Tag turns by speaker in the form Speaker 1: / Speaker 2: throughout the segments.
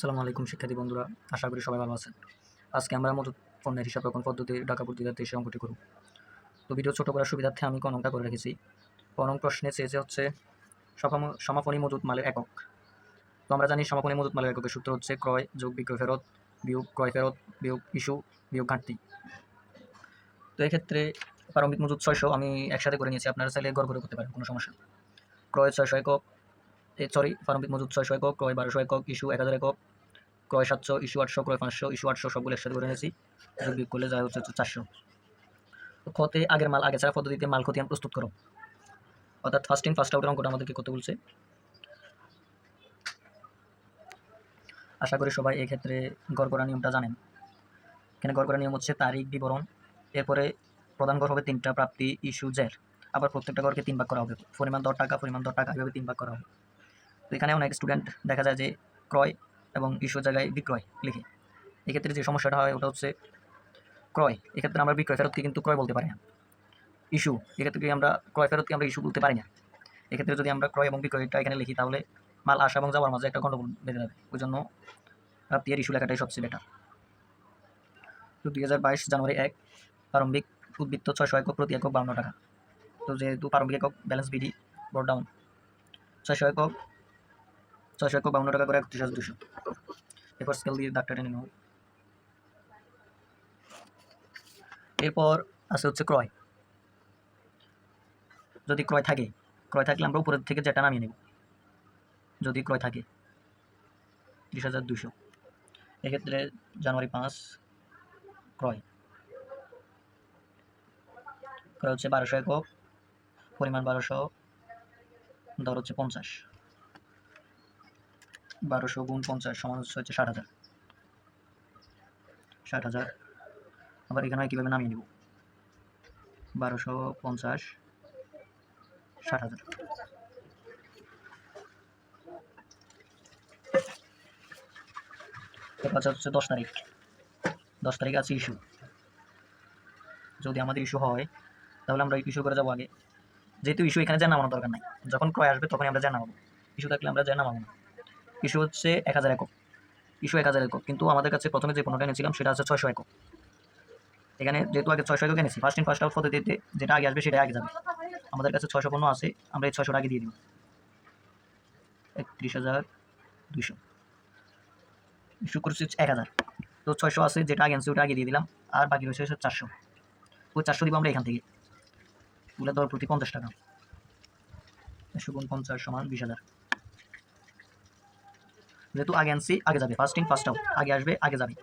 Speaker 1: আসসালামু আলাইকুম শিক্ষার্থী বন্ধুরা, আশা করি সবাই ভালো আছেন। আজকে আমরা মজুত পণ্যের হিসাব রকম পদ্ধতি ঢাকা পদ্ধতিতে এসে অঙ্কটি করব। তো ভিডিও ছোটো করার সুবিধার্থে আমি কনকটা করে রেখেছি। কনক প্রশ্নে চেয়েছে হচ্ছে সমাপ- সমাপনী মজুত মালের একক। তো আমরা জানি সমাপনী মজুত মালের এককের সূত্র হচ্ছে ক্রয়, যোগ, বিক্রয়, ফেরত, বিয়োগ, ক্রয়, ফেরত, বিয়োগ, ইস্যু, বিয়োগ, ঘাটতি। তো এক্ষেত্রে প্রারম্ভিক মজুত ছয়শো, আমি একসাথে করে নিয়েছি, আপনারা চাইলে গড় করে করতে পারেন, কোনো সমস্যা। ক্রয় ছয়শো একক সরি প্রারম্ভিক মজুত ছয়শো একক, ক্রয় বারোশো একক, ইস্যু এক হাজার একক, ক্রয় সাতশো, ইস্যু আটশো, ক্রয় পাঁচশো, ইস্যু আটশো, সবগুলো একসাথে করে নিয়েছি। যোগ বিয়োগ করলে যায় হচ্ছে চারশো। ক্ষতে আগের মাল আগে ছাড়া পদ্ধতিতে মাল ক্ষতিয়ান প্রস্তুত করো। অর্থাৎ ফার্স্ট ইন ফার্স্ট আউটের অঙ্কটা আমাদেরকে করতে বলছে। আশা করি সবাই এক্ষেত্রে গড় করা নিয়মটা জানেন। এখানে গড় করা নিয়ম হচ্ছে তারিখ, বিবরণ, এরপরে প্রধান গড় হবে তিনটা, প্রাপ্তি, ইস্যু, জের। আবার প্রত্যেকটা গড়কে তিন ভাগ করা হবে। পরিমাণ দশ টাকা, পরিমাণ দশ টাকা, এভাবে তিন ভাগ করা হবে। তো এখানে অনেক স্টুডেন্ট দেখা যায় যে ক্রয় এবং ইস্যুর জায়গায় বিক্রয় লিখে। এক্ষেত্রে যে সমস্যাটা হয় ওটা হচ্ছে ক্রয়। এক্ষেত্রে আমরা বিক্রয় ফেরতকে কিন্তু ক্রয় বলতে পারি না। ইস্যু, এক্ষেত্রে আমরা ক্রয় ফেরতকে আমরা ইস্যু বলতে পারি না। এক্ষেত্রে যদি আমরা ক্রয় এবং বিক্রয়টা এখানে লিখি তাহলে মাল আসা এবং যাওয়ার মাঝে একটা গণ্ডগোল বেঁধে যাবে। ওই জন্য প্রাপ্তি এর ইস্যু লেখাটাই সবচেয়ে বেটার তো দুই হাজার বাইশ জানুয়ারি এক, প্রারম্ভিক উদ্বৃত্ত ছয়শো একক প্রতি একক বাউন্ন টাকা। তো যেহেতু প্রারম্ভিক একক ব্যালেন্স বিডি ব্রড ডাউন ছয়শো একক ছয়শো একক বাউন্ন টাকা করে একত্রিশ হাজার দুশো। এরপর স্কেল দিয়ে দাগটা টেনে নেব। এরপর আছে হচ্ছে ক্রয়। যদি ক্রয় থাকে, ক্রয় থাকলে আমরা উপরের থেকে যেটা নামিয়ে নেব। যদি ক্রয় থাকে, ত্রিশ হাজার দুশো। এক্ষেত্রে জানুয়ারি পাঁচ, ক্রয়। ক্রয় হচ্ছে বারোশো একক, পরিমাণ বারোশো, দর হচ্ছে পঞ্চাশ। বারোশো গুণ পঞ্চাশ সমান হচ্ছে হচ্ছে ষাট হাজার। ষাট হাজার। আবার এখানে কীভাবে নামিয়ে নিব? বারোশো পঞ্চাশ, ষাট হাজার। এরপর হচ্ছে দশ তারিখ। দশ তারিখ আছে ইস্যু যদি আমাদের ইস্যু হয়, তাহলে আমরা ইস্যু করে যাব আগে। যেহেতু ইস্যু এখানে যা দরকার নাই। যখন ক্রয় আসবে, তখনই আমরা যা নামাবো ইস্যু থাকলে আমরা যা নামাবো না। ইস্যু হচ্ছে এক হাজার একক। ইস্যু এক হাজার একক। কিন্তু আমাদের কাছে প্রথমে যে পণ্যটা এনেছিলাম, সেটা হচ্ছে ছয়শো একক। এখানে যেহেতু আগে ছয়শো একক এনেছি ফার্স্ট ইন ফার্স্ট আউট পদ্ধতিতে যেটা আগে আসবে সেটা আগে যাবে। আমাদের কাছে ছয়শো পণ্য আছে, আমরা এই ছয়শোটা আগে দিয়ে দিব। একত্রিশ হাজার দুশো ইস্যু করছি এক হাজার। তো ছয়শো আছে, যেটা আগে আনছি ওটা আগে দিয়ে দিলাম। আর বাকি রয়েছে হচ্ছে চারশো। ওই চারশো দিব আমরা এখান থেকে। তুলে দর প্রতি পঞ্চাশ টাকা। একশো পঞ্চাশ সমান বিশ হাজার। যেহেতু আগে আনছি, আগে যাবে। ফার্স্ট ইন ফার্স্ট আউট আগে আসবে, আগে যাবে।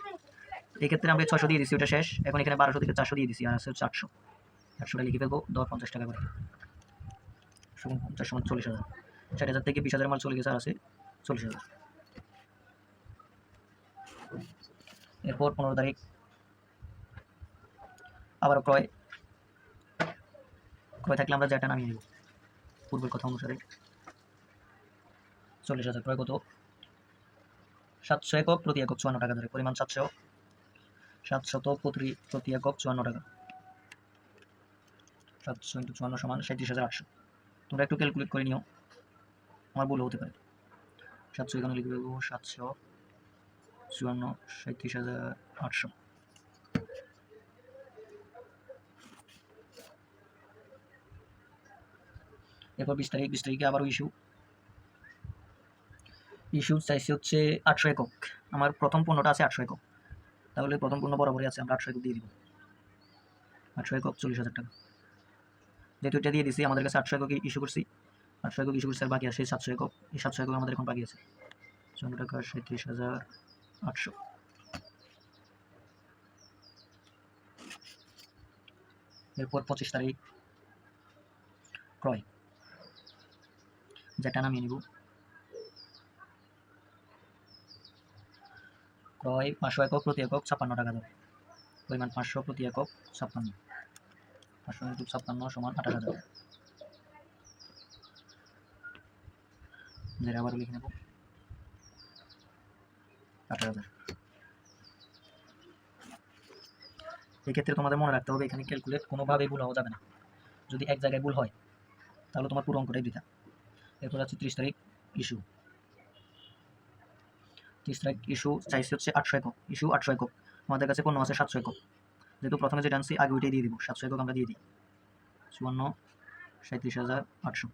Speaker 1: এই ক্ষেত্রে আমরা ছশো দিয়ে দিচ্ছি ওটা শেষ। এখন এখানে বারোশো থেকে চারশো দিয়ে দিচ্ছি আর আছে আটশো একশোটা লিখে ফেলব দর পঞ্চাশ টাকা করে। পঞ্চাশ চল্লিশ হাজার। ষাট হাজার থেকে বিশ হাজার মাল চলে গেছে, আর আছে চল্লিশ হাজার। এরপর পনেরো তারিখ। আবার ক্রয়। ক্রয় থাকলে আমরা যেটা নামিয়ে নেব। পূর্বের কথা অনুসারে। চল্লিশ হাজার ক্রয় কত? সাতশো একক প্রতি একক চুয়ান্ন টাকা ধরে। পরিমাণ সাতশো। সাতশত প্রতি প্রতি একক চুয়ান্ন টাকা। সাতশো ইন্টু চুয়ান্ন সমান সাঁত্রিশ হাজার আটশো। তোমরা একটু ক্যালকুলেট করে নিও। আমার ভুল হতে পারে। সাতশো এখানে লিখে দেবো সাতশো চুয়ান্ন সাঁত্রিশ হাজার আটশো। এরপর বিশ তারিখ, বিশ তারিখে আবারও ইস্যু ইস্যু চাইছি হচ্ছে আটশো একক। আমার প্রথম পণ্যটা আছে আটশো একক। তাহলে প্রথম পণ্য বরাবরই আছে, আমরা আটশো একক দিয়ে দিব। আটশো একক চল্লিশ হাজার টাকা। যেহেতু এটা দিয়ে দিছি, আমাদের কাছে আটশো একক ইস্যু করছি। আটশো একক ইস্যু করছি, আর বাকি আছে সাতশো একক। এই সাতশো একক আমাদের এখন বাকি আছে। চুয়ান্ন টাকা সাঁত্রিশ হাজার আটশো। এরপর পঁচিশ তারিখ ক্রয়। যেটা নামিয়ে নিব। ক্রয় পাঁচশো একক প্রতি একক ছাপ্পান্ন টাকা দেবে পরিমাণ পাঁচশো প্রতি একক ছাপ্পান্ন। পাঁচশো ইন্টু ছাপ্পান্ন সমান আঠাশ হাজার। যেটা আবার লিখে নেব। আঠাশ হাজার। এক্ষেত্রে তোমাদের মনে রাখতে হবে, এখানে ক্যালকুলেট কোনোভাবে ভুল হওয়া যাবে না। যদি এক জায়গায় ভুল হয়, তাহলে তোমার পুরো অঙ্কটাই বৃথা এরপর আছে ত্রিশ তারিখ ইস্যু তারিখ ইস্যু চাইছে হচ্ছে আটশো একক ইস্যু আটশো একক। আমাদের কাছে পণ্য আছে সাতশো একক। যেহেতু প্রথমে যেটা আনছি আগে ওইটাই দিয়ে দিব। সাতশো একক আমরা দিয়ে দিই। চুয়ান্ন সাঁত্রিশ হাজার আটশো।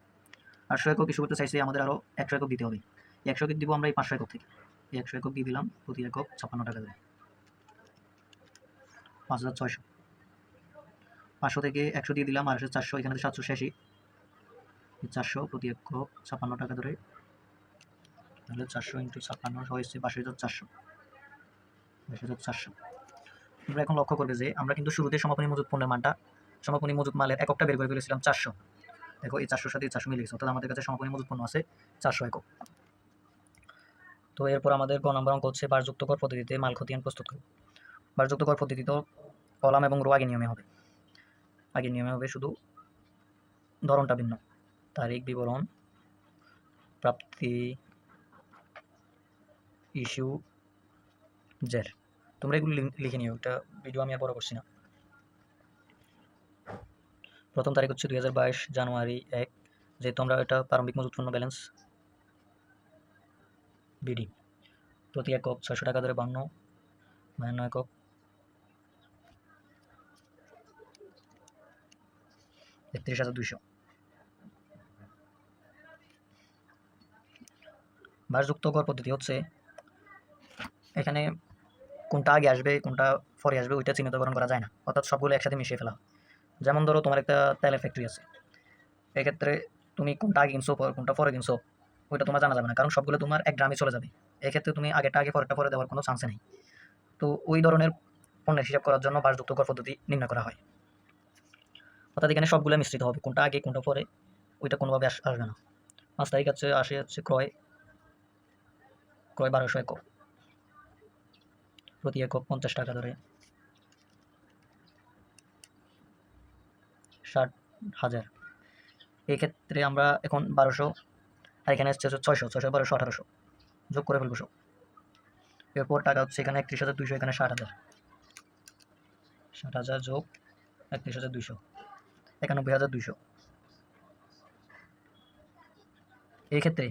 Speaker 1: আটশো একক ইস্যু করতে চাইছে আমাদের আরও একশো একক দিতে হবে। একশো একক দিব আমরা এই পাঁচশো একক থেকে। একশো একক দিয়ে দিলাম, প্রতি একক ছাপ্পান্ন টাকা দেবে পাঁচ হাজার ছয়শো। পাঁচশো থেকে একশো দিয়ে দিলাম, আর চারশো, এখানে সাতশো ছিয়াশি। চারশো প্রতি একক ছাপ্পান্ন টাকা ধরে তাহলে চারশো ইন্টু ছাপ্পান্ন হয়েছে বাইশ হাজার চারশো। বাইশ হাজার চারশো। তোমরা এখন লক্ষ্য করবে যে আমরা কিন্তু শুরুতে সমাপনী মজুত পণ্যের মানটা, সমাপনী মজুত মালের এককটা বের করে ফেলেছিলাম চারশো। দেখো, এই চারশোর সাথে চারশো মিলে গেছে অর্থাৎ আমাদের কাছে সমাপনী মজুত পণ্য আছে চারশো একক। তো এরপর আমাদের গ নম্বর অঙ্ক হচ্ছে বারযুক্ত কর পদ্ধতিতে মাল খতিয়ান প্রস্তুত করো। বারযুক্ত কর পদ্ধতিতে কলাম এবং রো আগে নিয়মে হবে। আগে নিয়মে হবে শুধু ধরনটা ভিন্ন। তারিখ, বিবরণ, প্রাপ্তি ইস্যু জের তোমরা এগুলো লিখে নিও, এটা ভিডিও আমি আর বড় করছি না। প্রথম তারিখ হচ্ছে দুই হাজার বাইশ, জানুয়ারি এক, যেহেতু আমরা এটা প্রারম্ভিক মজুত পণ্য ব্যালেন্স বিডি প্রতি একক ছয়শো টাকা ধরে বান্ন বায়ান্ন একক। একত্রিশ হাজার দুইশো। ভারযুক্ত কর পদ্ধতি হচ্ছে এখানে কোনটা আগে আসবে, কোনটা পরে আসবে, ওইটা চিহ্নিতকরণ করা যায় না। অর্থাৎ সবগুলো একসাথে মিশিয়ে ফেলা যেমন ধরো তোমার একটা তেলের ফ্যাক্টরি আছে। এক্ষেত্রে তুমি কোনটা আগে কিনছো কোনটা পরে কিনছো, ওইটা তোমার জানা যাবে না। কারণ সবগুলো তোমার এক গ্রামে চলে যাবে। এক্ষেত্রে তুমি আগেটা আগে, পরেরটা পরে দেওয়ার কোনো চান্স নেই। তো ওই ধরনের পণ্যের হিসাব করার জন্য ভারযুক্ত কর পদ্ধতি নির্ণয় করা হয়। অর্থাৎ এখানে সবগুলো মিশ্রিত হবে। কোনটা আগে, কোনটা পরে, ওইটা কোনোভাবে আস- আসবে না। পাঁচ তারিখ আছে আসে হচ্ছে ক্রয়। ক্রয় বারোশো একক। প্রতি একক পঞ্চাশ টাকা ধরে। ষাট হাজার। এই ক্ষেত্রে আমরা এখন বারোশো, আর এখানে হচ্ছে ছয়শো ছয়শো বারোশো, আঠারোশো। যোগ করে ফেলব এরপর টাকা হচ্ছে এখানে একত্রিশ হাজার দুইশো, এখানে ষাট হাজার। ষাট হাজার যোগ একত্রিশ হাজার দুইশো, একানব্বই হাজার দুইশো। এই ক্ষেত্রে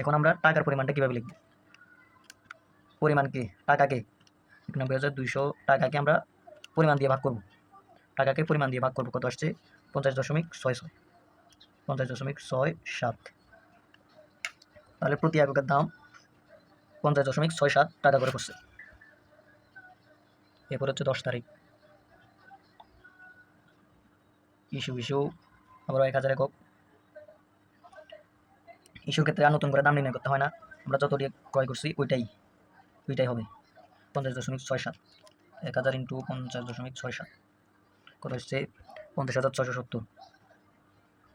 Speaker 1: এখন আমরা টাকার পরিমাণটা কীভাবে লিখব? পরিমাণকে টাকাকে একানব্বই হাজার দুইশো টাকাকে আমরা পরিমাণ দিয়ে ভাগ করব। টাকাকে পরিমাণ দিয়ে ভাগ করব কত আসছে? পঞ্চাশ দশমিক ছয় ছয়। পঞ্চাশ দশমিক ছয় সাত। তাহলে প্রতি এককের দাম পঞ্চাশ দশমিক ছয় সাত টাকা করে পড়ছে। এরপর হচ্ছে দশ তারিখ। ইস্যু ইস্যু আবার এক হাজার একক। ইস্যুর ক্ষেত্রে আর নতুন করে দাম নির্ণয় করতে হয় না। আমরা যত দিয়ে ক্রয় করছি, ওইটাই ওইটাই হবে। পঞ্চাশ দশমিক ছয় সাত। এক হাজার ইন্টু পঞ্চাশ দশমিক ছয় সাত। কত হচ্ছে? পঞ্চাশ হাজার ছয়শো সত্তর।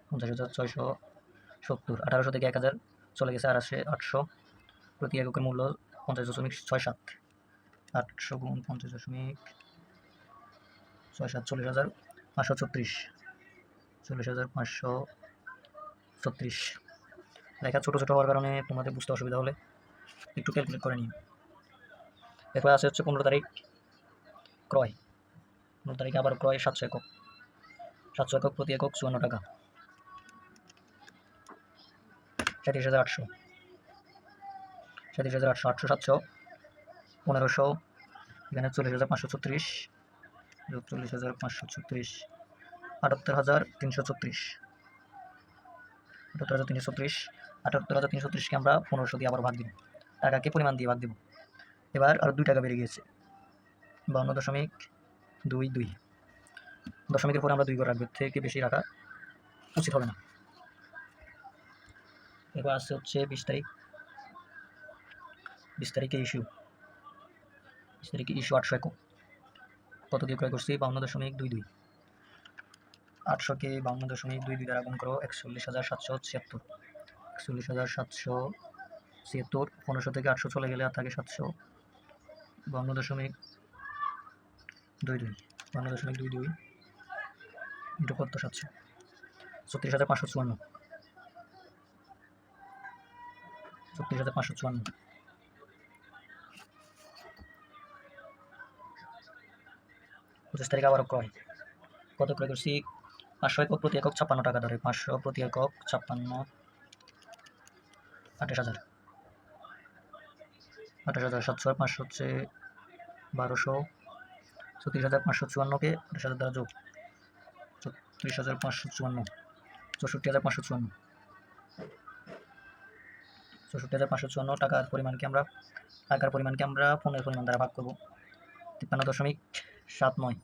Speaker 1: পঞ্চাশ হাজার ছয়শো সত্তর। আঠারোশো থেকে এক হাজার চলে গেছে আসে আটশো। প্রতি এককের মূল্য পঞ্চাশ দশমিক ছয় সাত। আটশো গুণ পঞ্চাশ দশমিক ছয় সাত, চল্লিশ হাজার পাঁচশো ছত্রিশ। চল্লিশ হাজার পাঁচশো ছত্রিশ। লেখা ছোটো ছোটো হওয়ার কারণে তোমাদের বুঝতে অসুবিধা হলে একটু ক্যালকুলেট করে নিও। এরপর আছে হচ্ছে পনেরো তারিখ। ক্রয়। পনেরো তারিখে আবার ক্রয় সাতশো একক। সাতশো একক প্রতি একক চুয়ান্ন টাকা। সাঁত্রিশ হাজার আটশো। সাঁত্রিশ হাজার আটশো আটশো সাতশো, পনেরোশো, এখানে চল্লিশ হাজার পাঁচশো ছত্রিশ চল্লিশ হাজার পাঁচশো ছত্রিশ, আটাত্তর হাজার তিনশো ছত্রিশ, আটাত্তর হাজার তিনশো ছত্রিশ, আটাত্তর হাজার তিনশো ছত্রিশকে আমরা পনেরোশো দিয়ে আবার ভাগ দিব। টাকাকে পরিমাণ দিয়ে ভাগ দিব। এবার আরও দুই টাকা বেড়ে গিয়েছে। বাউন্ন দশমিক দুই দুই। দশমিকের পরে আমরা দুই করে রাখব থেকে বেশি রাখা উচিত হবে না। এবার আসছে হচ্ছে বিশ তারিখ। বিশ তারিখে ইস্যু বিশ তারিখে ইস্যু আটশো একক। কত দিয়ে ক্রয় করছি? বাউন্ন দশমিক দুই দুই। আটশোকে বাউন্ন দশমিক দুই দুই দ্বারা গুণ করো একচল্লিশ হাজার সাতশো ছিয়াত্তর। একচল্লিশ হাজার সাতশো ছিয়াত্তর, পনেরোশো থেকে আটশো চলে গেলে আর থাকে সাতশো বাউন্ন দশমিক দুই দুই বাউন্ন দশমিক দুই দুই ইন্টু কত সাতশো, ছত্রিশ হাজার পাঁচশো চুয়ান্ন, ছত্রিশ হাজার পাঁচশো চুয়ান্ন। পঁচিশ তারিখ আবারও ক্রয়। কত ক্রয় করছি? পাঁচশো একক প্রতি একক ছাপ্পান্ন টাকা ধরে পাঁচশো প্রতি একক ছাপ্পান্ন, আঠাশ হাজার। আঠাশ হাজার সাতশো পাঁচশো হচ্ছে বারোশো ছত্রিশ হাজার পাঁচশো চুয়ান্নকে আঠাশ হাজার যোগ ছত্রিশ হাজার পাঁচশো চুয়ান্ন, চৌষট্টি হাজার পাঁচশো চুয়ান্ন, চৌষট্টি হাজার পাঁচশো চুয়ান্ন টাকার পরিমাণকে আমরা, টাকার পরিমাণকে আমরা ফোনের পরিমাণ দ্বারা ভাগ করব। তিপ্পান্ন দশমিক সাত নয়,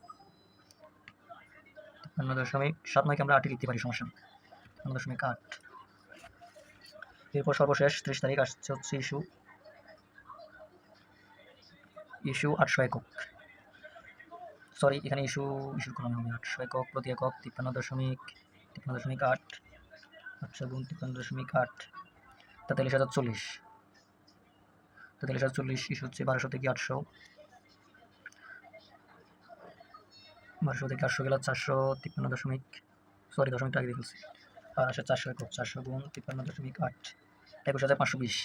Speaker 1: তিপ্পান্ন দশমিক সাত নয়কে আমরা আটে লিখতে পারি, সমস্যা তিপ্পান্ন দশমিক আট। এরপর সর্বশেষ ত্রিশ তারিখ আসছে হচ্ছে ইস্যু। ইস্যু আটশো একক সরি এখানে ইস্যু, ইস্যুর কলমে হবে আটশো একক প্রতি একক তিপ্পান্ন দশমিক তিপ্পান্ন দশমিক আট আটশো গুণ তিপ্পান্ন দশমিক আট, তেতাল্লিশ হাজার চল্লিশ। তেতাল্লিশ হাজার চল্লিশ ইস্যু হচ্ছে বারোশো থেকে আটশো। বারোশো থেকে আটশো গেলে চারশো তিপ্পান্ন দশমিক সরি দশমিক আগে দিয়ে আর আসে চারশো একক, চারশো গুণ তিপ্পান্ন দশমিক আট, একুশ হাজার পাঁচশো বিশ।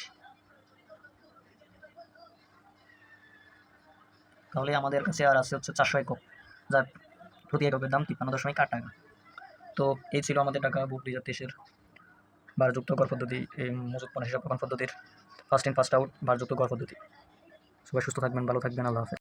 Speaker 1: তাহলে আমাদের কাছে আর আছে হচ্ছে চারশো একক যার প্রতি এককের দাম তিপ্পান্ন দশমিক আট টাকা। তো এই ছিল আমাদের টাকা বুক দুই হাজার তেইশের ভারযুক্ত কর পদ্ধতি, এই মজুত পণ্য হিসাব পদ্ধতির ফার্স্ট ইন ফার্স্ট আউট ভারযুক্ত কর পদ্ধতি। সবাই সুস্থ থাকবেন, ভালো থাকবেন, আল্লাহ হাফেজ।